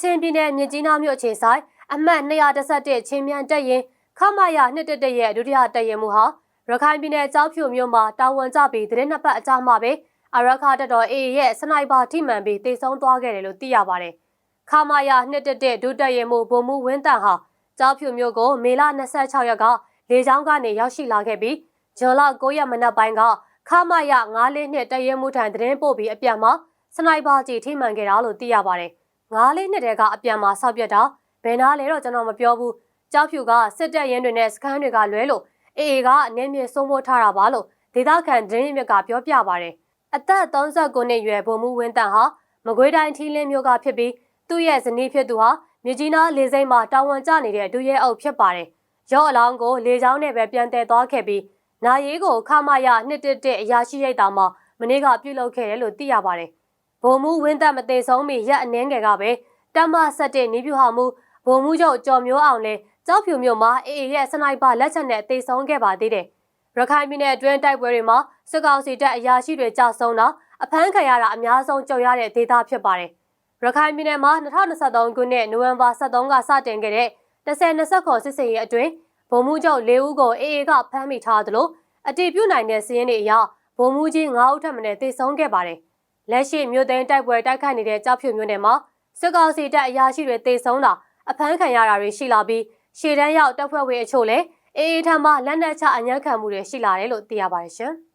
ချင်ပြည်နယ်မြစ်ကြီးနားမြို့အခြေဆိုင်အမှတ်211ချင်းမြန်တက်ရင်ခမရ211ရဲ့ဒုတိယတက်ရင်မှုဟာရခိုင်ပြည်နယ်ကြောက်ဖြူမြို့မှာတာဝန်ကျပြီးသတင်းနှစ်ပတ်အကြာမှပဲအရခါတက်တော် AA ရဲ့စနိုက်ပါထိမှန်ပြီးတေဆုံးသွားခဲ့တယ်လို့သိရပါတယ်။ခမရ211ဒုတက်ရင်မှုဗိုလ်မှူးဝင်းတန်ဟာကြောက်ဖြူမြို့ကိုမေလ26ရက်ကလေကြောင်းကနေရောက်ရှိလာခဲ့ပြီးဂျွန်လ9ရက်မနက်ပိုင်းကခမရ94နှစ်တရဲမှုထံသတင်းပို့ပြီးအပြန်မှာစနိုက်ပါကြီးထိမှန်ခဲ့တာလို့သိရပါတယ်။ ငါးလေးနှစ်တည်းကအပြန်မှာဆောက်ပြတ်တာဘယ်နာလဲတော့ကျွန်တော်မပြောဘူး။ကြောက်ဖြူကစစ်တပ်ရင်းတွေနဲ့စခန်းတွေကလွဲလို့အေအေကအနည်းမြင့်စိုးမိုးထားတာပါလို့ဒေသခံဒင်းမြစ်ကပြောပြပါတယ်။အသက်39နှစ်ရွယ်ဗိုလ်မှူးဝင်းတန်ဟာမကွေးတိုင်းထီးလင်းမြို့ကဖြစ်ပြီးသူ့ရဲ့ဇနီးဖြစ်သူဟာမြကြီးနားလေစိမ့်မှာတာဝန်ကျနေတဲ့ဒူရဲအုပ်ဖြစ်ပါတယ်။ရော့အလောင်းကိုလေချောင်းနဲ့ပဲပြန်တယ်သွားခဲ့ပြီးနာရီကိုခမရ111အရာရှိရိတ်တာမှာမနေ့ကပြုလုပ်ခဲ့တယ်လို့သိရပါတယ်။ ဗိုလ်မှူးဝင်းသက်မသေးဆုံးမီရက်အနှင်းငယ်ကပဲတမဆက်တဲ့နီးပြူဟာမှုဗိုလ်မှူးချုပ်ကျော်မျိုးအောင်လဲကြောက်ဖြူမြို့မှာအေအေရဲ့စနိုက်ပါလက်ချက်နဲ့တေဆုံးခဲ့ပါသေးတယ်။ရခိုင်ပြည်နယ်အတွင်းတိုက်ပွဲတွေမှာစစ်ကောင်စီတပ်အရာရှိတွေကြာဆုံးတာအဖမ်းခံရတာအများဆုံးကြုံရတဲ့ဒေသဖြစ်ပါတယ်။ရခိုင်ပြည်နယ်မှာ2023ခုနှစ်နိုဝင်ဘာ23ကစတင်ခဲ့တဲ့10-20ခေါ်စစ်စင်ရေးအတွင်းဗိုလ်မှူးချုပ်၄ဦးကိုအေအေကဖမ်းမိထားသလိုအတည်ပြုနိုင်တဲ့စီးရင်တွေအရဗိုလ်မှူးကြီး9ဦးထပ်မံတေဆုံးခဲ့ပါတယ်။ လက်ရှိမြို့သိမ်းတိုက်ပွဲတိုက်ခိုက်နေတဲ့ကြောက်ဖြူမြို့နယ်မှာစစ်ကောင်စီတပ်အရာရှိတွေတေဆုံးတာအဖမ်းခံရတာတွေရှိလာပြီးရှေ့တန်းရောက်တပ်ဖွဲ့ဝင်အချို့လည်းအေအေထံမှလက်နက်ချအညံ့ခံမှုတွေရှိလာတယ်လို့သိရပါတယ်ရှင်။